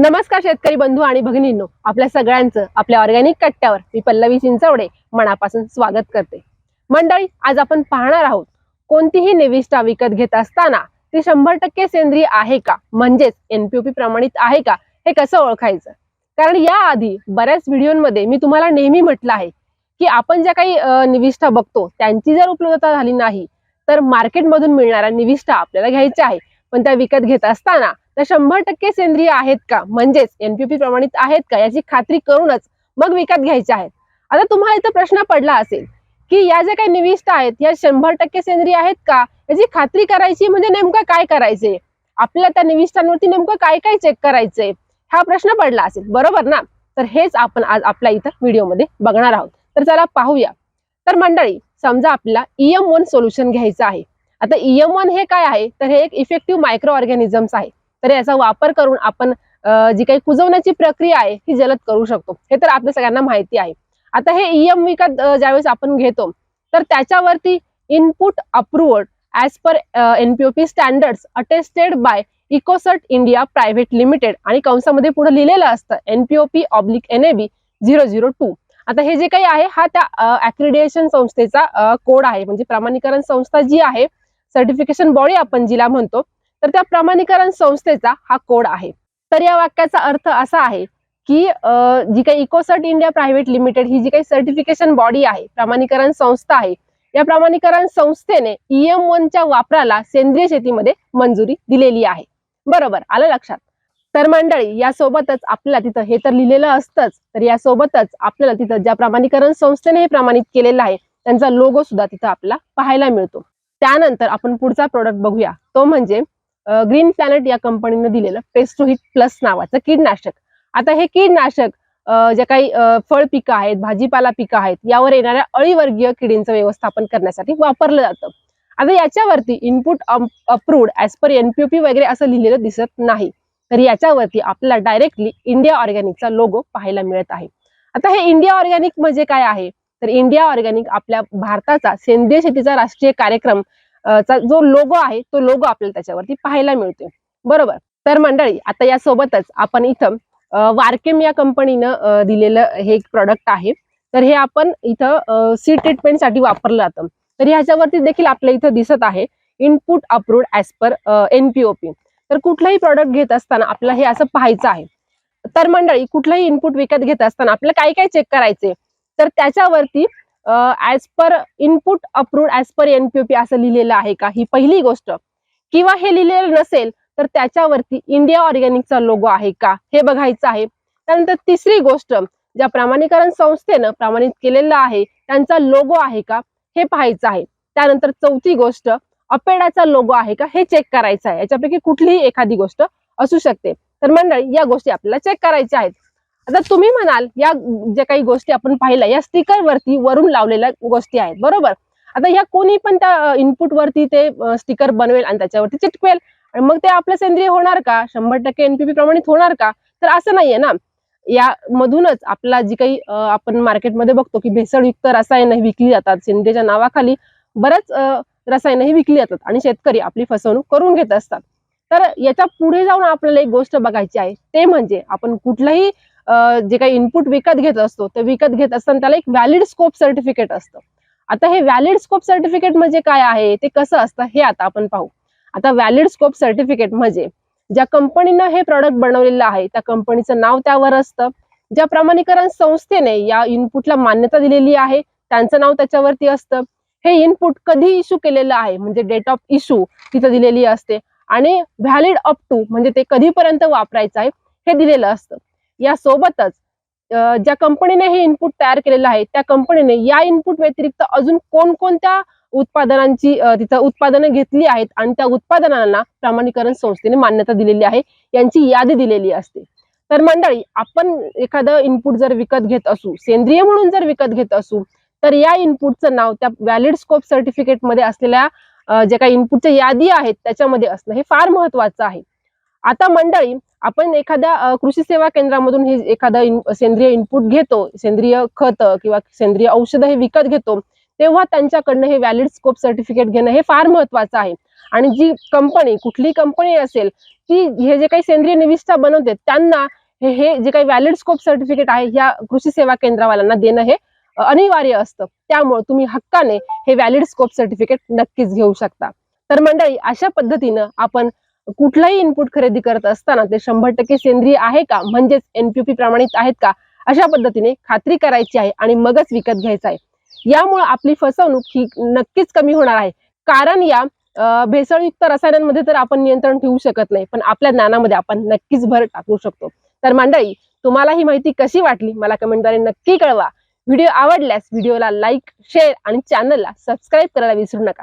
नमस्कार शेतकरी बंधू आणि भगिनींनो आपल्या सगळ्यांचं आपल्या ऑर्गॅनिक कट्ट्यावर मी पल्लवी चिंचवडे मनापासून स्वागत करते. मंडळी आज आपण पाहणार आहोत कोणतीही निविष्ठा विकत घेत असताना ती शंभर टक्के सेंद्रिय आहे का? म्हणजेच एनपीओपी प्रमाणित आहे का? हे कसं ओळखायचं? कारण याआधी बऱ्याच व्हिडिओमध्ये मी तुम्हाला नेहमी म्हटलं आहे की आपण ज्या काही निविष्ठा बघतो त्यांची जर उपलब्धता झाली नाही तर मार्केटमधून मिळणाऱ्या निविष्ठा आपल्याला घ्यायच्या आहे पण त्या विकत घेत असताना त्या शंभर टक्के सेंद्रिय आहेत का? म्हणजेच एनपीपी प्रमाणित आहेत का? याची खात्री करूनच मग विकत घ्यायच्या आहेत. आता तुम्हाला इथं प्रश्न पडला असेल की या ज्या काही निविष्ठा आहेत या शंभर टक्के सेंद्रिय आहेत का? याची खात्री करायची म्हणजे नेमकं काय करायचंय आपल्या त्या निविष्ठांवरती नेमकं काय काय चेक करायचंय? हा प्रश्न पडला असेल. बरोबर ना? तर हेच आपण आज आपल्या इथं व्हिडिओमध्ये बघणार आहोत. तर चला पाहूया. तर मंडळी समजा आपल्याला ईएम वन सोल्युशन घ्यायचं आहे. आता ईएम वन हे काय आहे? तर हे एक इफेक्टिव्ह मायक्रो ऑर्गॅनिझम्स आहे. तर याचा वापर करून आपण जी काही कुजवण्याची प्रक्रिया आहे ती जलद करू शकतो. हे तर आपल्या सगळ्यांना माहिती आहे. आता हे ईएम विकत ज्यावेळेस आपण घेतो तर त्याच्यावरती input approved as per NPOP standards attested by Ecocert India private limited आणि कंसामध्ये पुढे लिहिलेलं असतं NPOP oblique N A B zero zero two आता हे जे काही आहे हा त्या अक्रिडिएशन संस्थेचा कोड आहे. म्हणजे प्रमाणीकरण संस्था जी आहे सर्टिफिकेशन बॉडी आपण जिला म्हणतो तर त्या प्रमाणीकरण संस्थेचा हा कोड आहे. तर या वाक्याचा अर्थ असा आहे की जी काही इकोसर्ट इंडिया प्रायव्हेट लिमिटेड ही जी काही सर्टिफिकेशन बॉडी आहे प्रमाणीकरण संस्था आहे या प्रमाणीकरण संस्थेने ईएम वनच्या वापराला सेंद्रिय शेतीमध्ये मंजुरी दिलेली आहे. बरोबर आलं लक्षात? तर मंडळी यासोबतच आपल्याला तिथं हे तर लिहिलेलं असतंच तर यासोबतच आपल्याला तिथं ज्या प्रमाणीकरण संस्थेने हे प्रमाणित केलेलं आहे त्यांचा लोगो सुद्धा तिथं आपल्याला पाहायला मिळतो. त्यानंतर आपण पुढचा प्रोडक्ट बघूया. तो म्हणजे ग्रीन प्लॅनेट या कंपनीनं दिलेलं पेस्टो हिट प्लस नावाचं कीडनाशक आता हे कीटनाशक ज्या जे काही फळ पिकं आहेत भाजीपाला पिकं आहेत यावर येणाऱ्या अळीवर्गीय किडींचं व्यवस्थापन करण्यासाठी वापरलं जातं. आता याच्यावरती input approved as per NPOP वगैरे असं लिहिलेलं दिसत नाही. तर याच्यावरती आपल्याला डायरेक्टली इंडिया ऑर्गॅनिकचा लोगो पाहायला मिळत आहे. आता हे इंडिया ऑर्गॅनिक म्हणजे काय आहे? तर इंडिया ऑर्गॅनिक आपल्या भारताचा सेंद्रिय शेतीचा राष्ट्रीय कार्यक्रम चा जो लोगो आहे तो लोगो आपल्याला त्याच्यावरती पाहायला मिळतोय. बरोबर? तर मंडळी आता यासोबतच आपण इथं वारकेम या कंपनीनं दिलेलं हे एक प्रॉडक्ट आहे. तर हे आपण इथं सी ट्रीटमेंटसाठी वापरलं जातं. तर ह्याच्यावरती देखील आपल्या इथं दिसत आहे input approved as per NPOP तर कुठलंही प्रॉडक्ट घेत असताना आपल्याला हे असं पाहायचं आहे. तर मंडळी कुठलंही इनपुट विकत घेत असताना आपल्याला काय काय चेक करायचे तर त्याच्यावरती as per input approved as per NPOP असं लिहिलेलं आहे का? ही पहिली गोष्ट. किंवा हे लिहिलेलं नसेल तर त्याच्यावरती इंडिया ऑर्गॅनिकचा लोगो आहे का? हे बघायचं आहे. त्यानंतर तिसरी गोष्ट ज्या प्रामाणीकरण संस्थेनं प्रमाणित केलेलं आहे त्यांचा लोगो आहे का? हे पाहायचं आहे. त्यानंतर चौथी गोष्ट अपेडाचा लोगो आहे का? हे चेक करायचं आहे. याच्यापैकी कुठलीही एखादी गोष्ट असू शकते. तर मंडळी या गोष्टी आपल्याला चेक करायच्या आहेत. आता तुम्ही म्हणाल या ज्या काही गोष्टी आपण पाहिल्या या स्टिकर वरती वरून लावलेल्या गोष्टी आहेत बरोबर? आता ह्या कोणी पण त्या इनपुट वरती ते स्टिकर बनवेल आणि त्याच्यावरती चिटकवेल आणि मग ते आपलं सेंद्रिय होणार का? शंभर टक्के एनपीपी प्रमाणित होणार का? तर असं नाहीये ना. या मधूनच आपला जी काही आपण मार्केटमध्ये बघतो की भेसळयुक्त रसायनं विकली जातात. सेंद्रियच्या नावाखाली बरंच रसायनं ही विकली जातात आणि शेतकरी आपली फसवणूक करून घेत असतात. तर याच्यापुढे जाऊन आपल्याला एक गोष्ट बघायची आहे. ते म्हणजे आपण कुठलाही जे काही इनपुट विकत घेत असतो ते विकत घेत असताना त्याला एक व्हॅलिड स्कोप सर्टिफिकेट असतं. आता हे व्हॅलिड स्कोप सर्टिफिकेट म्हणजे काय आहे? ते कसं असतं? हे आता आपण पाहू. आता व्हॅलिड स्कोप सर्टिफिकेट म्हणजे ज्या कंपनीनं हे प्रॉडक्ट बनवलेलं आहे त्या कंपनीचं नाव त्यावर असतं. ज्या प्रमाणीकरण संस्थेने या इनपुटला मान्यता दिलेली आहे त्यांचं नाव त्याच्यावरती असतं. हे इनपुट कधी इश्यू केलेलं आहे? म्हणजे डेट ऑफ इश्यू तिथं दिलेली असते. आणि व्हॅलिड अप टू म्हणजे ते कधीपर्यंत वापरायचं आहे हे दिलेलं असतं. यासोबतच ज्या कंपनीने हे इनपुट तयार केलेलं आहे त्या कंपनीने या इनपुट व्यतिरिक्त अजून कोणकोणत्या उत्पादनांची तिथं उत्पादनं घेतली आहेत आणि त्या उत्पादनांना प्रमाणीकरण संस्थेने मान्यता दिलेली आहे यांची यादी दिलेली असते. तर मंडळी आपण एखादं इनपुट जर विकत घेत असू सेंद्रिय म्हणून जर विकत घेत असू तर या इनपुटचं नाव त्या व्हॅलिड स्कोप सर्टिफिकेटमध्ये असलेल्या ज्या काही इनपुटच्या यादी आहेत त्याच्यामध्ये असणं हे फार महत्वाचं आहे. आता मंडळी आपण एखाद्या कृषी सेवा केंद्रामधून हे एखादा इन- सेंद्रिय इनपुट घेतो सेंद्रिय खत किंवा सेंद्रिय औषधं हे विकत घेतो तेव्हा त्यांच्याकडनं हे व्हॅलिड स्कोप सर्टिफिकेट घेणं हे फार महत्वाचं आहे. आणि जी कंपनी कुठली कंपनी असेल ती हे जे काही सेंद्रिय निविष्ठा बनवते त्यांना हे हे जे काही व्हॅलिड स्कोप सर्टिफिकेट आहे या कृषी सेवा केंद्रावाल्यांना देणं हे अनिवार्य असतं. त्यामुळे तुम्ही हक्काने हे व्हॅलिड स्कोप सर्टिफिकेट नक्कीच घेऊ शकता. तर मंडळी अशा पद्धतीनं आपण कुठलाही इनपुट खरेदी करत असताना ते शंभर टक्के सेंद्रिय आहे का? म्हणजेच एनपीपी प्रमाणित आहेत का? अशा पद्धतीने खात्री करायची आहे आणि मगच विकत घ्यायचं आहे. यामुळे आपली फसवणूक ही नक्कीच कमी होणार आहे. कारण या भेसळयुक्त रसायनांमध्ये तर आपण नियंत्रण ठेवू शकत नाही पण आपल्या ज्ञानामध्ये आपण नक्कीच भर टाकू शकतो. तर मंडळी तुम्हाला ही माहिती कशी वाटली? मला कमेंटद्वारे नक्की कळवा. व्हिडिओ आवडल्यास व्हिडिओला लाईक शेअर आणि चॅनलला सबस्क्राईब करायला विसरू नका.